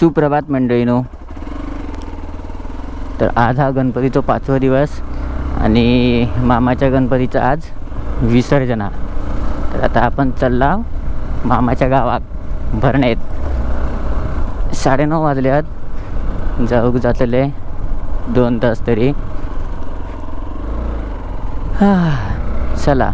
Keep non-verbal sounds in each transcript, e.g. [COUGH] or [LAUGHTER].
सुप्रभात मंडळीनो. तर आज हा गणपतीचा पाचवा दिवस आणि मामाच्या गणपतीचा आज विसर्जना तर आता आपण चालला मामाच्या गावात भरण्यात साडेनऊ वाजल्यात. जाऊ जातले दोन तास तरी. चला.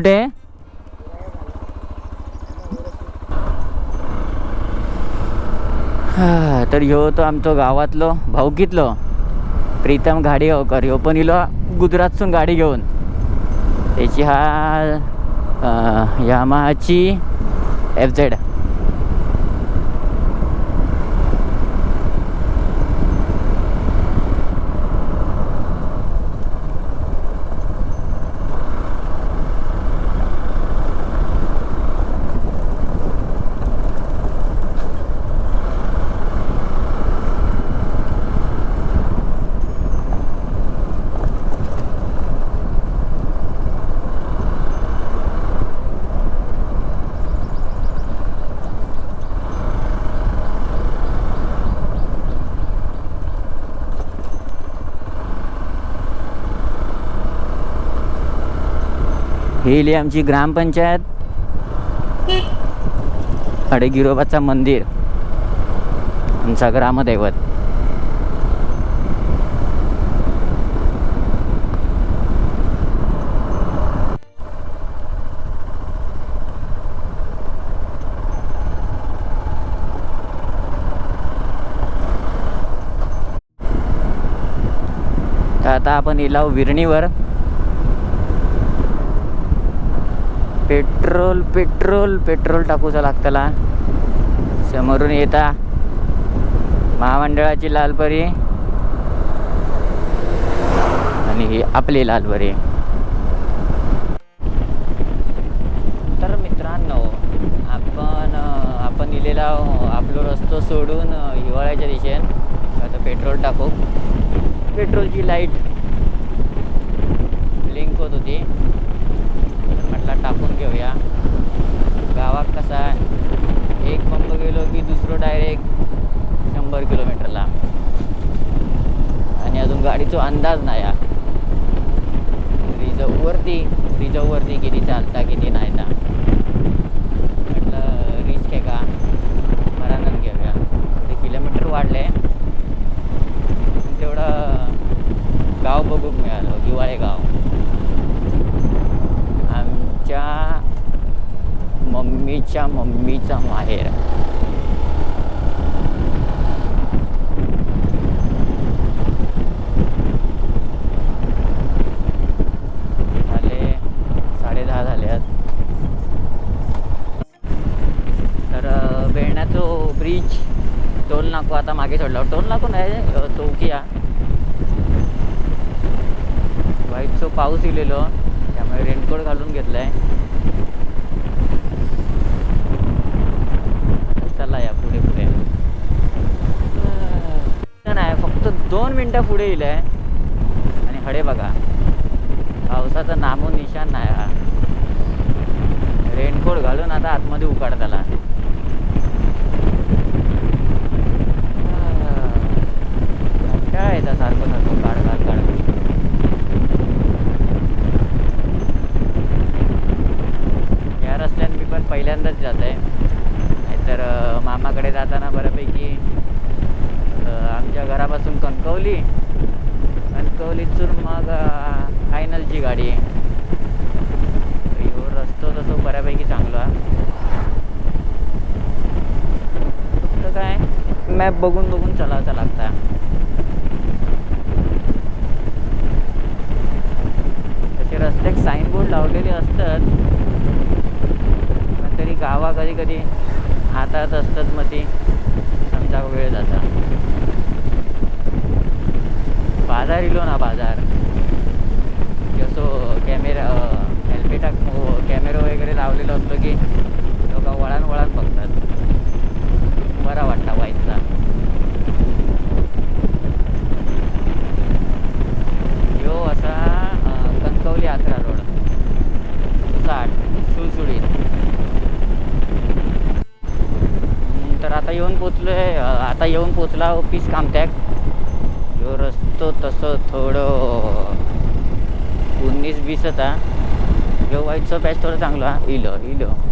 कुठे? हा, तर ह्यो तो आमचो गावातलो भाऊकीतलो. प्रीतम गाडी गावकर ह्यो पण इलो गुजरातसून गाडी घेऊन. त्याची हा यामाहाची एफ झेड ही इली आमची ग्रामपंचायत. अडेगिरोबाचा मंदिर. आमचा ग्रामदैवत. आता आपण इलाव विरणीवर. पेट्रोल पेट्रोल पेट्रोल टाकूचा लागतला समोरून येता. महामंडळाची लालपरी. आणि ही आपली लालपरी. तर मित्रांनो आपण आपण दिलेला आपलो रस्तो सोडून हिवाळ्याच्या दिशेन आता पेट्रोल टाकू. पेट्रोलची लाइट ब्लिंक होत होती. म्हटलं टाकून घेऊया. गावात कसा आहे? एक पंप गेलो की दुसरं डायरेक्ट शंभर किलोमीटरला. आणि अजून गाडीचा अंदाज नाही हा. रिझर्ववरती रिझर्ववरती किती चालता किती नाही ता. म्हटलं रिस्क आहे का? मरानच घेऊया. ते किलोमीटर वाढले. तेवढं गाव बघूक मिळालं दिवाळे गाव आमच्या मम्मीच्या मम्मीचा माहेर झाले साडे दहा झाले आहेत तर अं, बेळण्याचो ब्रिज टोल नाको आता मागे सोडला टोल नाको नाही चौकिया. चौकी हा पाऊस इलेलो त्यामुळे रेनकोट घालून घेतलाय. चला या पुढे पुढे. नाही फक्त दोन मिनटं पुढे येईल आहे आणि हडे बघा. पावसाचा नामो निशान नाही हा. रेनकोट घालून आता आतमध्ये उकाडत आला काय सारखं सारखं काढ काढ काढ. या मी पण पहिल्यांदाच जात आहे तर मामाकडे जाताना बऱ्यापैकी आमच्या घरापासून कणकवली कणकवलीतून मग फायनलची गाडी ह्यो रस्तो तसं बऱ्यापैकी चांगला. फक्त काय मॅप बघून बघून चलावचा लागता. तसे रस्त्यात साईनबोर्ड लावलेले असतात. पण तरी गावा कधी कधी हातात असतात मग ती समजा वेळ जाता. बाजार इलो ना बाजार. कसो कॅमेरा हेल्मेटाक हो, कॅमेरा वगैरे लावलेलो असतो की लोक वळान वळान बघतात. बरा वाटता बाईकचा यो असा कणकवली आत्रा रोड. सुसाट सुळसुळीत. तर आता येऊन पोचलो आहे आता येऊन पोचला ऑफिस कामटॅक जो रस्तो तसं थोडं उन्नीस बीस होता जो वाईटचं पॅच थोडं चांगला. इलो इलो इलं.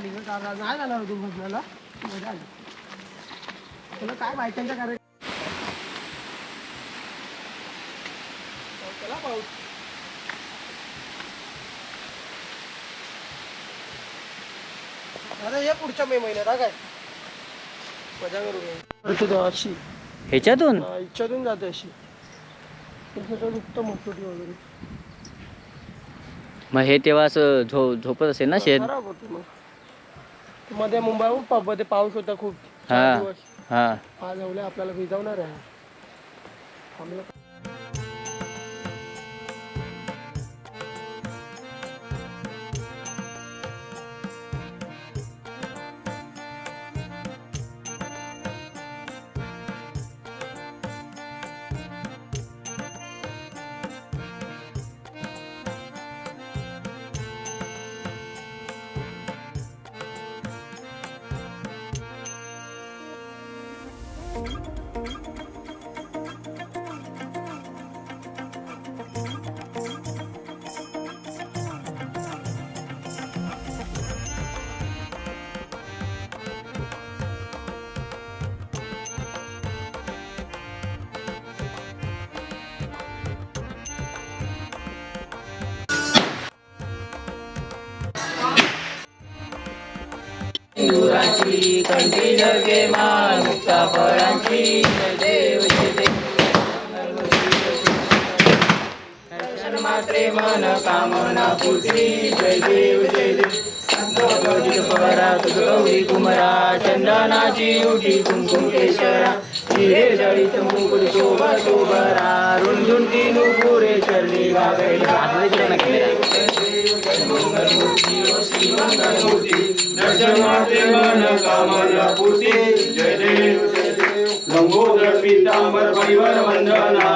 आली का? काला नाही झाला तू भजनाला मजा आली तुला काय बायकांच्या कार्य चला पाऊस अरे ये पुढच्या मे महिन्यात हा काय? मजा करू अशी. ह्याच्यातून? हा, इच्छातून जाते अशी. मोठोटी वगैरे. मग हे तेव्हा असं झो झोपत असेल ना शेत? खराब होतं मग. मध्ये मुंबई मध्ये पाऊस होता खूप हा. दिवस हा आज एवढे आपल्याला भिजवणार आहे. कंठी ढगे मान मुक्ता फळांची. जय देव मात्रे मन कामना पुत्री. जय देव जय देव. तुझ गौरी कुमरा चंदनाची उठी कुंकुम केशरा हिरे जळीत मुकुट शोभा शोभरा. रुंदुंटी नुपुरे चरणी लंबोदर पीतांबर परिवर वंदना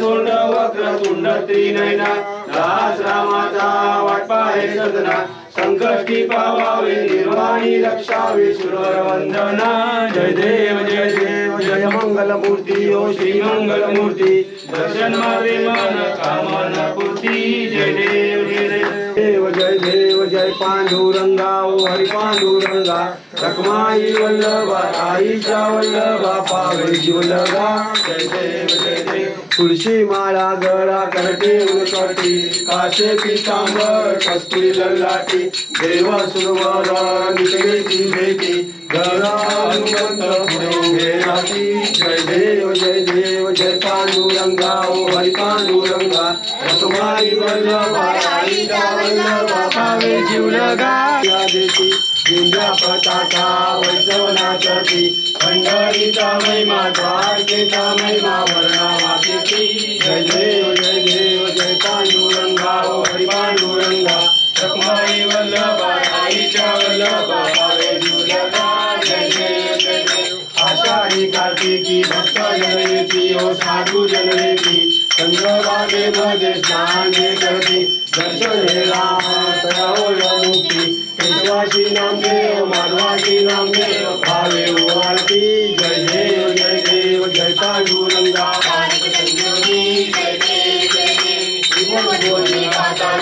सोंड वक्र तुंड त्रिनयना दास रामाचा वाटपा हे सदना संकष्टी पावावे निर्वाणी रक्षावे सुरवर वंदना जय देव जय देव जय मंगल मूर्ती ओ श्री मंगल मूर्ती दर्शन मावे मन कामना पूर्ती जय देव देव जय देव जय पांडुरंगा ओ हरी पांडुरंगा. रखमाई वल्लभा आईच्या वल्लभा पावे जीवलगा जय देव जय देव. तुळशी माळा गळा करते उलकटी. काशे पितांबर कस्तुरी ललाटी. देवा सुरवर निकलेची भेटी. गळा हनुमंत पुढे जय देव जय देव जय पांडुरंगा ओ हरी पांडुरंगा. रखमाई वल्लभा आईच्या वल्लभा पावे देती दिंड्या पताका वैष्णवनाची पंढरीचा महिमा द्वारकेचा महिमा वर्णा वाचेती जय देव जय देव जय पांडुरंगा ओ हरी पांडुरंगा. रखमाई वल्लभा आईच्या वल्लभा पावे जीवलगा. जय देव जय देव. आषाढी कार्तिकी भक्त जनयती ओ साधू जनयती चंद्रभागेमध्ये स्नान जे करती दर्शन हे राहतया होय मुक्ती. केशवाशी नाम देव माधवाशी नाम भावे आरती जय देव जय देव जय पांडुरंगा.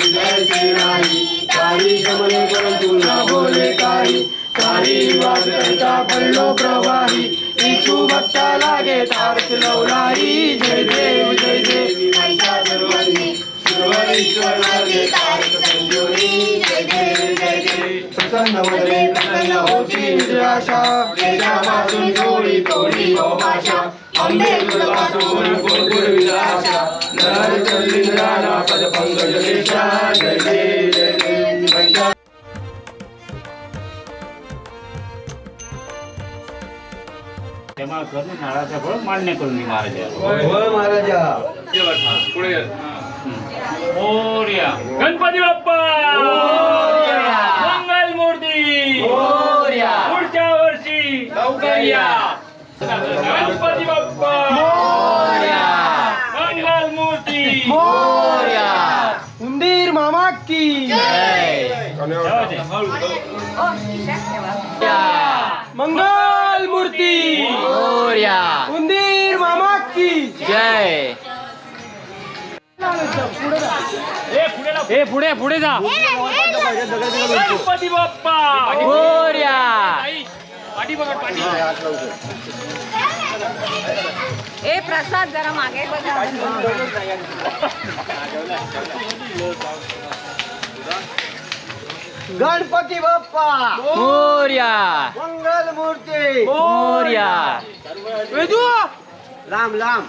जय श्री नाही काही शमन परंतु न बोले काही काही विवाद करता पडलो प्रवाही भक्ता लागे तारक लवलाई जय देव जय देव प्रसन्न वदने प्रसन्न होती निराशा देशापासून थोडी थोडी भाषा अंबे तुझपासून गुणगुण विलासा नर चंद्राला पद पंकज देशा जय जय महिषा तेव्हा करून नारळाचा फळ मान्य करून महाराजा. महाराजा मोर्या. गणपती बाप्पा! मंगल मूर्ती! पुढच्या वर्षी! लवकर या गणपती बाप्पा! मंगल मूर्ती! उंदीर मामा की! मंगल मूर्ती! उंदीर मामा की! जय. ए पुढे पुढे जा गणपती बाप्पा मोर्या पाठी बघा पाठी ए प्रसाद जरा मागे बघा गणपती बाप्पा मोर्या मंगल मूर्ती मोर्या वेदू लांब लांब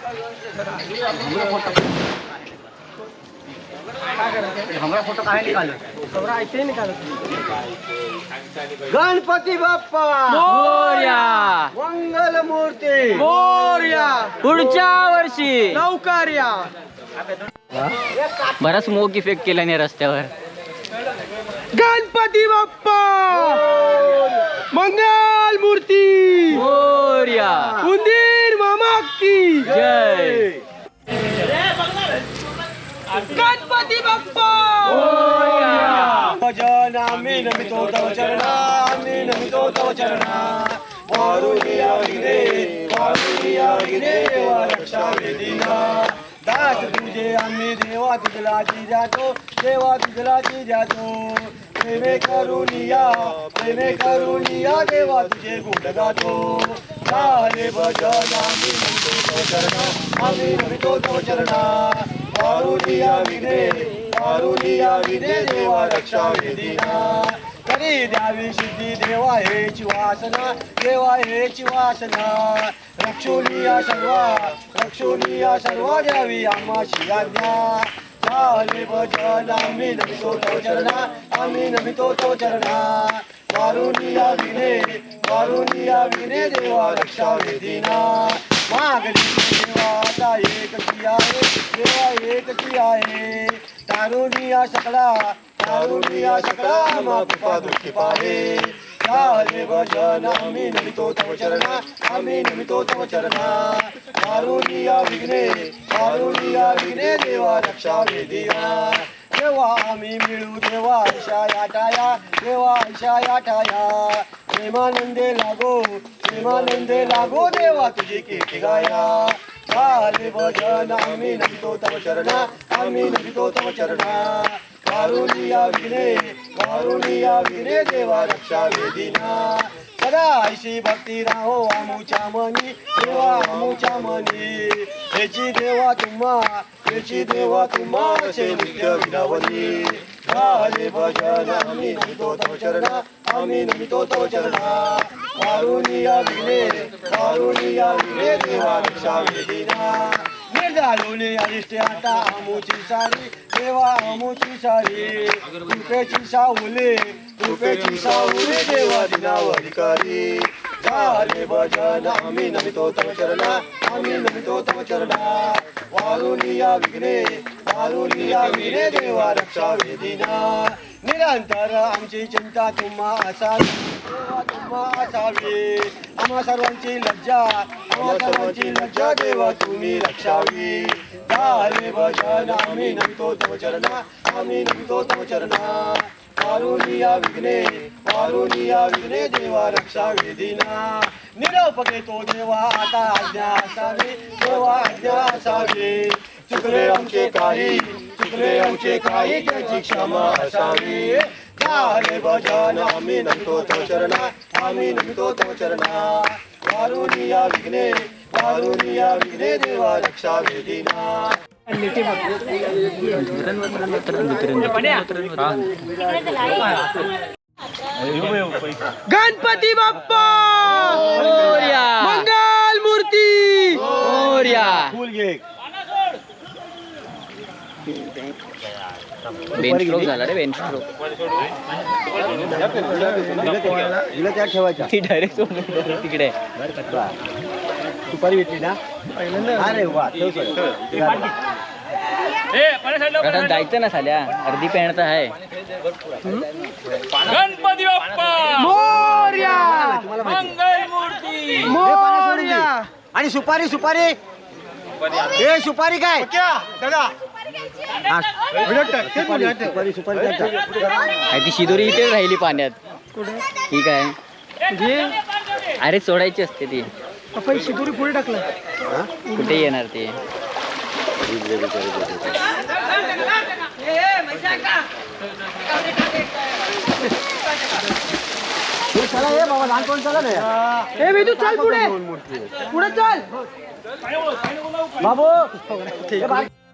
गणपती बाप्पा! मोर्या! मंगल मूर्ती! मोर्या! पुढच्या वर्षी! लवकर या बराच स्मोक इफेक्ट केला नाही रस्त्यावर. गणपती बाप्पा! मंगल मूर्ती! मोर्या! उंदीर मामा की! जय! गणपती बाप्पा! भजन आम्ही नमितो तव चरणा आम्ही नमितो तव चरणा वारुनिया विघ्ने वारुनिया विघ्ने रक्षा वेदिना दास तुझे आम्ही देवा तुझला जी जातो देवा तुझला जी जातो प्रेमे करुनिया प्रेमे करुनिया देवा तुझे गुण गातो झाले भजन आम्ही नमितो तव चरणा आम्ही नमितो तव चरणा वारुनिया विघ्ने वारुनिया विने देवा रक्षा वेदिना तरी द्यावी सिद्धी देवा हेची वासना देवा हेची वासना. रक्षोनिया सर्वा रक्षोनिया सर्व द्यावी आम्हा आज्ञा. चाले भजन आम्ही नमितो तो चरणा आम्ही नमितो तो चरणा. वारुनिया विने वारुनिया विने देवा रक्षा वेदिना मागणी देवा आहे देवा आहे तारुनिया दृष्टी पाहे भजन आम्ही नमितो तव चरणा आम्ही तव चरणा विघ्ने तारुनिया विघ्ने देवा रक्षा वेदिया देवा आम्ही मिळू देवा आयशा याटाया देवा आयशा याटाया प्रेमानंदे लागो प्रेमानंदे लागो देवा तुझी कीर्ती गाया झाले भजन आम्ही नमितो तव चरणा आम्ही नमितो तव चरणा. कारुणिया विने कारुणिया विने देवा रक्षा वेदिना. सदा ऐशी भक्ती राहो आमूच्या मनी देवा आमूच्या मनी. हेची देवा तुम्हा हेची देवा तुम्हा असे नित्य विनावनी झाले भजन आम्ही नमितो तव चरणा आम्ही नमितो तव चरणा कारुनिया विने कारुनिया विने देवा रक्षा वेदिना निर्धालोने अरिष्टे आता आमुची सारी देवा आमुची सारी। कृपेची सावले कृपेची सावले देवा दिनाव अधिकारी। झाले भजन आम्ही नमितो तव चरणा आम्ही नमितो तव चरणा वारुनिया विघ्ने वारुनिया विने देवा रक्षा वेदिना निरंतर आमची चिंता तुम्हा असावी. तुम्हा असावी. आम्हा सर्वांची लज्जा. आम्हा सर्वांची लज्जा देवा तुम्ही रक्षावी. झाले भजन आम्ही नमतो तव चरणा आम्ही नमतो तव चरणा वारुनिया विघ्ने वारुनिया विघ्ने देवा रक्षा वेदिना निरोप घेतो देवा आता आज्ञा असावी. देवा आज्ञा असावी. चुकले आमचे काही चुकले आमचे काही त्याची क्षमा असावी। झाले भजन आम्ही नमतो तव चरणा आम्ही नमतो चरणा। वारुनिया विघ्ने वारुनिया विघ्ने देवा रक्षा वेदिना गणपती बाप्पा मंगल मूर्ती फुल घे बेन स्ट्रोक झाला रे बेन स्ट्रोक हिला त्या ठेवायच्या ती डायरेक्ट तिकडे. सुपारी भेटली ना? अरे वा जायचं ना साल्या अर्धी पॅन्ट तर आहे. गणपती बाप्पा! मोर्या! मंगल मूर्ती! मोर्या आणि सुपारी सुपारी. हे सुपारी काय. आणि ती शिदोरी इथेच राहिली पाण्यात. ठीक आहे. अरे सोडायची असते ती. आपण शिदोरी पुढे टाकलं. कुठे येणार ते? हे चला हे बाबा लहानपण चला ना. चल पुढे. पुढे चल. बाबू. [LAUGHS]